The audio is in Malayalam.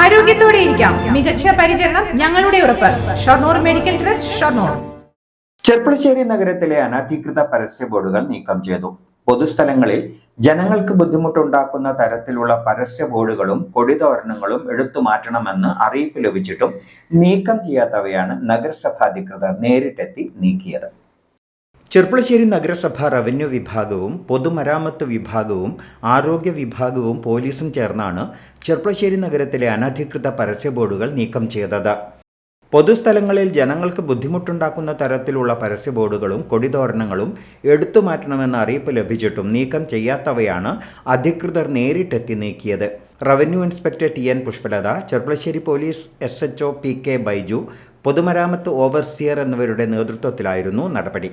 ആരോഗ്യത്തോടെ ഇരിക്കാം. മികച്ച പരിചരണം ഞങ്ങളുടെ ഉറപ്പ്. Shoranur medical trust Shoranur. Cherpulassery നഗരത്തിലെ അനധികൃത പരസ്യ ബോർഡുകൾ നീക്കം ചെയ്തു. പൊതുസ്ഥലങ്ങളിൽ ജനങ്ങൾക്ക് ബുദ്ധിമുട്ടുണ്ടാക്കുന്ന തരത്തിലുള്ള പരസ്യ ബോർഡുകളും കൊടിതോരണങ്ങളും എടുത്തു മാറ്റണമെന്ന് അറിയിപ്പ് ലഭിച്ചിട്ടും നീക്കം ചെയ്യാത്തവയാണ് നഗരസഭാധികൃതർ നേരിട്ടെത്തി നീക്കിയത്. ചെർപ്പളശ്ശേരി നഗരസഭ റവന്യൂ വിഭാഗവും പൊതുമരാമത്ത് വിഭാഗവും ആരോഗ്യ വിഭാഗവും പോലീസും ചേർന്നാണ് ചെർപ്പുളശ്ശേരി നഗരത്തിലെ അനധികൃത പരസ്യ ബോർഡുകൾ നീക്കം ചെയ്തത്. പൊതുസ്ഥലങ്ങളിൽ ജനങ്ങൾക്ക് ബുദ്ധിമുട്ടുണ്ടാക്കുന്ന തരത്തിലുള്ള പരസ്യ ബോർഡുകളും കൊടിതോരണങ്ങളും എടുത്തു മാറ്റണമെന്ന അറിയിപ്പ് ലഭിച്ചിട്ടും നീക്കം ചെയ്യാത്തവയാണ് അധികൃതർ നേരിട്ടെത്തി നീക്കിയത്. Revenue inspector T N Pushpalatha Cherpulassery police S H O P K Baiju പൊതുമരാമത്ത് ഓവർസിയർ എന്നിവരുടെ നേതൃത്വത്തിലായിരുന്നു നടപടി.